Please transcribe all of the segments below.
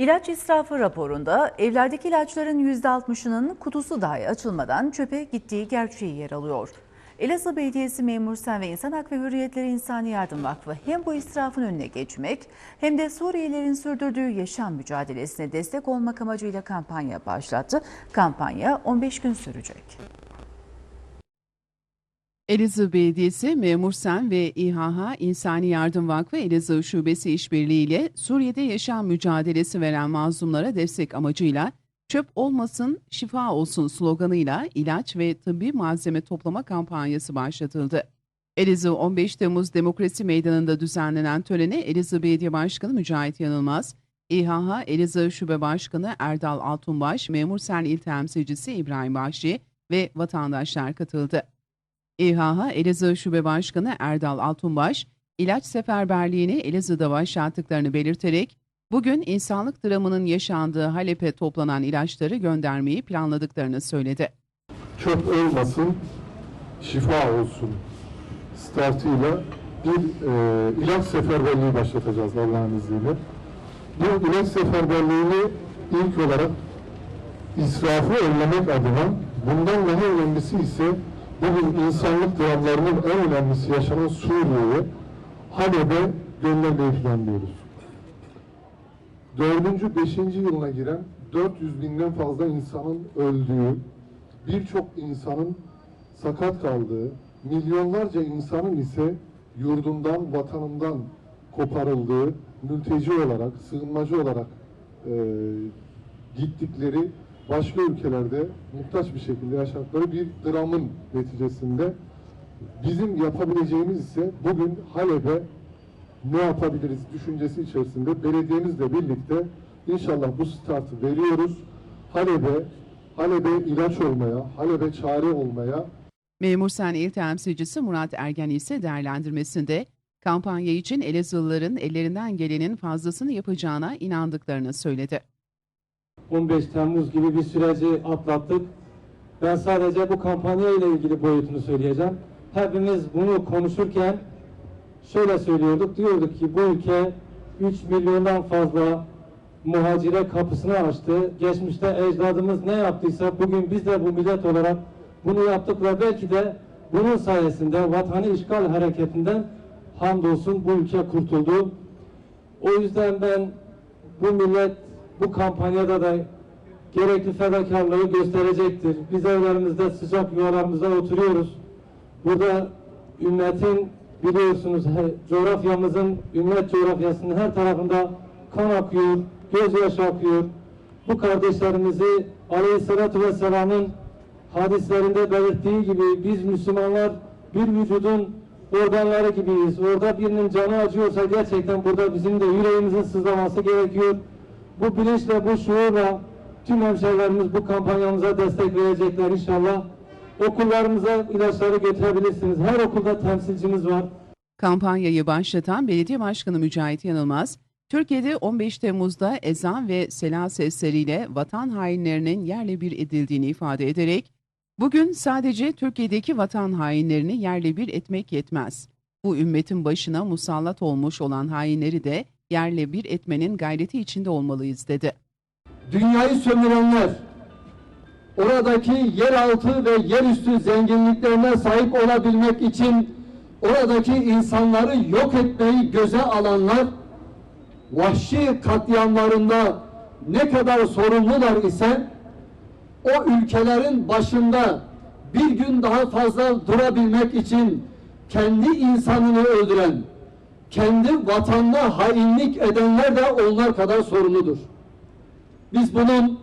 İlaç israfı raporunda evlerdeki ilaçların %60'ının kutusu dahi açılmadan çöpe gittiği gerçeği yer alıyor. Elazığ Belediyesi Memur Sen ve İnsan Hak ve Hürriyetleri İnsani Yardım Vakfı hem bu israfın önüne geçmek hem de Suriyelilerin sürdürdüğü yaşam mücadelesine destek olmak amacıyla kampanya başlattı. Kampanya 15 gün sürecek. Elazığ Belediyesi, Memur Sen ve İHH İnsani Yardım Vakfı Elazığ Şubesi işbirliğiyle Suriye'de yaşam mücadelesi veren mazlumlara destek amacıyla çöp olmasın, şifa olsun sloganıyla ilaç ve tıbbi malzeme toplama kampanyası başlatıldı. Elazığ 15 Temmuz Demokrasi Meydanı'nda düzenlenen törene Elazığ Belediye Başkanı Mücahit Yanılmaz, İHH Elazığ Şube Başkanı Erdal Altunbaş, Memur Sen İl Temsilcisi İbrahim Bahşi ve vatandaşlar katıldı. İHH Elazığ Şube Başkanı Erdal Altunbaş, ilaç seferberliğini Elazığ'da başlattıklarını belirterek, bugün insanlık dramının yaşandığı Halep'e toplanan ilaçları göndermeyi planladıklarını söyledi. çöp olmasın, şifa olsun startıyla bir e, ilaç seferberliği başlatacağız Allah'ın izniyle. Bu ilaç seferberliğini ilk olarak israfı önlemek adına bundan daha önemlisi ise bugün insanlık dramlarının en önemlisi yaşanan Suriye'ye Halep'e göndermeyi planlıyoruz. Dördüncü, beşinci yılına giren 400 binden fazla insanın öldüğü, birçok insanın sakat kaldığı, milyonlarca insanın ise yurdundan, vatanından koparıldığı, mülteci olarak, sığınmacı olarak e, gittikleri başka ülkelerde muhtaç bir şekilde yaşadıkları bir dramın neticesinde bizim yapabileceğimiz ise bugün Halep'e ne yapabiliriz düşüncesi içerisinde belediyemizle birlikte inşallah bu startı veriyoruz. Halep'e, Halep'e ilaç olmaya, Halep'e çare olmaya Memur Sen İl Temsilcisi Murat Ergen ise değerlendirmesinde kampanya için Elazığlıların ellerinden gelenin fazlasını yapacağına inandıklarını söyledi. 15 Temmuz gibi bir süreci atlattık. Ben sadece bu kampanya ile ilgili boyutunu söyleyeceğim. Hepimiz bunu konuşurken şöyle söylüyorduk. Diyorduk ki bu ülke 3 milyondan fazla muhacire kapısını açtı. Geçmişte ecdadımız ne yaptıysa bugün biz de bu millet olarak bunu yaptık ve belki de bunun sayesinde vatanı işgal hareketinden hamdolsun bu ülke kurtuldu. O yüzden ben bu millet bu kampanyada da gerekli fedakarlığı gösterecektir. Biz evlerimizde sıcak yuvalarımızda oturuyoruz. Burada ümmetin biliyorsunuz coğrafyamızın ümmet coğrafyasının her tarafında kan akıyor, gözyaşı akıyor. Bu kardeşlerimizi Aleyhisselatü Vesselam'ın hadislerinde belirttiği gibi biz Müslümanlar bir vücudun organları gibiyiz. Orada birinin canı acıyorsa gerçekten burada bizim de yüreğimizin sızlaması gerekiyor. Bu bilinçle, bu şuurla tüm hemşehrilerimiz bu kampanyamıza destek verecekler inşallah. Okullarımıza ilaçları götürebilirsiniz. Her okulda temsilcimiz var. Kampanyayı başlatan Belediye Başkanı Mücahit Yanılmaz, Türkiye'de 15 Temmuz'da ezan ve sela sesleriyle vatan hainlerinin yerle bir edildiğini ifade ederek, bugün sadece Türkiye'deki vatan hainlerini yerle bir etmek yetmez. Bu ümmetin başına musallat olmuş olan hainleri de yerle bir etmenin gayreti içinde olmalıyız dedi. dünyayı sömürenler, oradaki yeraltı ve yerüstü zenginliklerine sahip olabilmek için oradaki insanları yok etmeyi göze alanlar, vahşi katliamlarında ne kadar sorumlular ise o ülkelerin başında bir gün daha fazla durabilmek için kendi insanını öldüren, kendi vatanına hainlik edenler de onlar kadar sorumludur. Biz bunun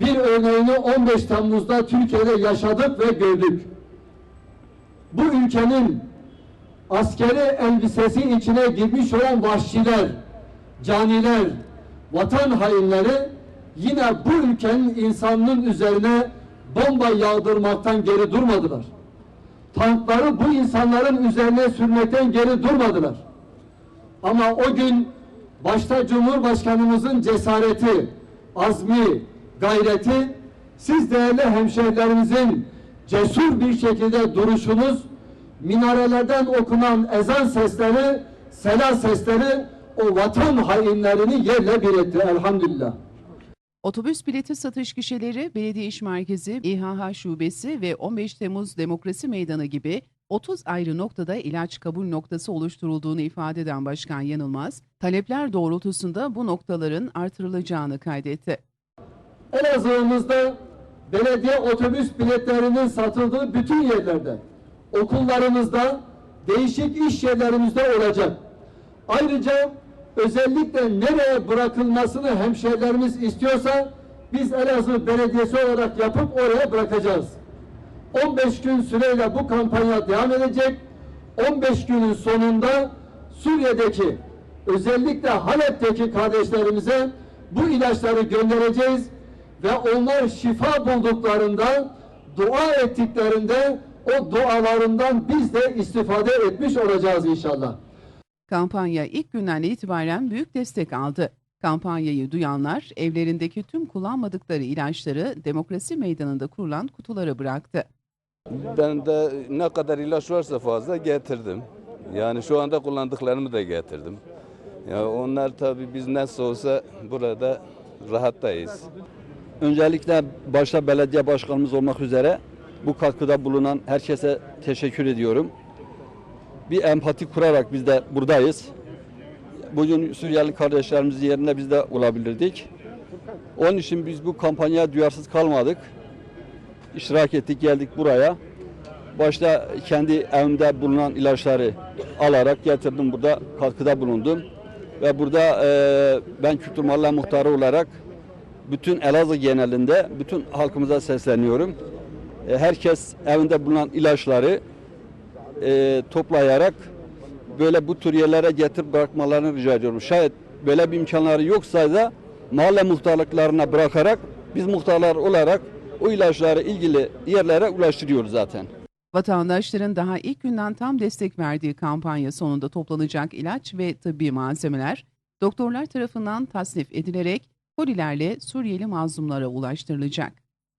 bir örneğini 15 Temmuz'da Türkiye'de yaşadık ve gördük. Bu ülkenin askeri elbisesi içine girmiş olan vahşiler, caniler, vatan hainleri yine bu ülkenin insanının üzerine bomba yağdırmaktan geri durmadılar. Tankları bu insanların üzerine sürmekten geri durmadılar. Ama o gün başta Cumhurbaşkanımızın cesareti, azmi, gayreti, siz değerli hemşehrilerimizin cesur bir şekilde duruşunuz, minarelerden okunan ezan sesleri, sela sesleri o vatan hainlerini yerle bir etti elhamdülillah. Otobüs bileti satış gişeleri, Belediye İş Merkezi, İHH Şubesi ve 15 Temmuz Demokrasi Meydanı gibi 30 ayrı noktada ilaç kabul noktası oluşturulduğunu ifade eden Başkan Yanılmaz, talepler doğrultusunda bu noktaların artırılacağını kaydetti. Elazığ'ımızda belediye otobüs biletlerinin satıldığı bütün yerlerde, okullarımızda, değişik iş yerlerimizde olacak. Ayrıca özellikle nereye bırakılmasını hemşehrilerimiz istiyorsa biz Elazığ Belediyesi olarak yapıp oraya bırakacağız. 15 gün süreyle bu kampanya devam edecek. 15 günün sonunda Suriye'deki özellikle Halep'teki kardeşlerimize bu ilaçları göndereceğiz ve onlar şifa bulduklarında dua ettiklerinde o dualarından biz de istifade etmiş olacağız inşallah. Kampanya ilk günden itibaren büyük destek aldı. Kampanyayı duyanlar evlerindeki tüm kullanmadıkları ilaçları Demokrasi Meydanı'nda kurulan kutulara bıraktı. Ben de ne kadar ilaç varsa fazla getirdim. Yani şu anda kullandıklarımı da getirdim. Ya onlar tabii biz nasıl olsa burada rahattayız. Öncelikle başta belediye başkanımız olmak üzere bu katkıda bulunan herkese teşekkür ediyorum. Bir empati kurarak biz de buradayız. Bugün Suriyeli kardeşlerimizin yerine biz de olabilirdik. Onun için biz bu kampanyaya duyarsız kalmadık. İştirak ettik, geldik buraya. Başta kendi evimde bulunan ilaçları alarak getirdim burada katkıda bulundum. Ve burada eee, ben Kültür Mahalle Muhtarı olarak bütün Elazığ genelinde bütün halkımıza sesleniyorum. E, Herkes evinde bulunan ilaçları e, toplayarak böyle bu tür yerlere getirip bırakmalarını rica ediyorum. Şayet böyle bir imkanları yoksa da mahalle muhtarlıklarına bırakarak biz muhtarlar olarak o ilaçları ilgili yerlere ulaştırıyoruz zaten. Vatandaşların daha ilk günden tam destek verdiği kampanya sonunda toplanacak ilaç ve tıbbi malzemeler doktorlar tarafından tasnif edilerek kolilerle Suriyeli mazlumlara ulaştırılacak.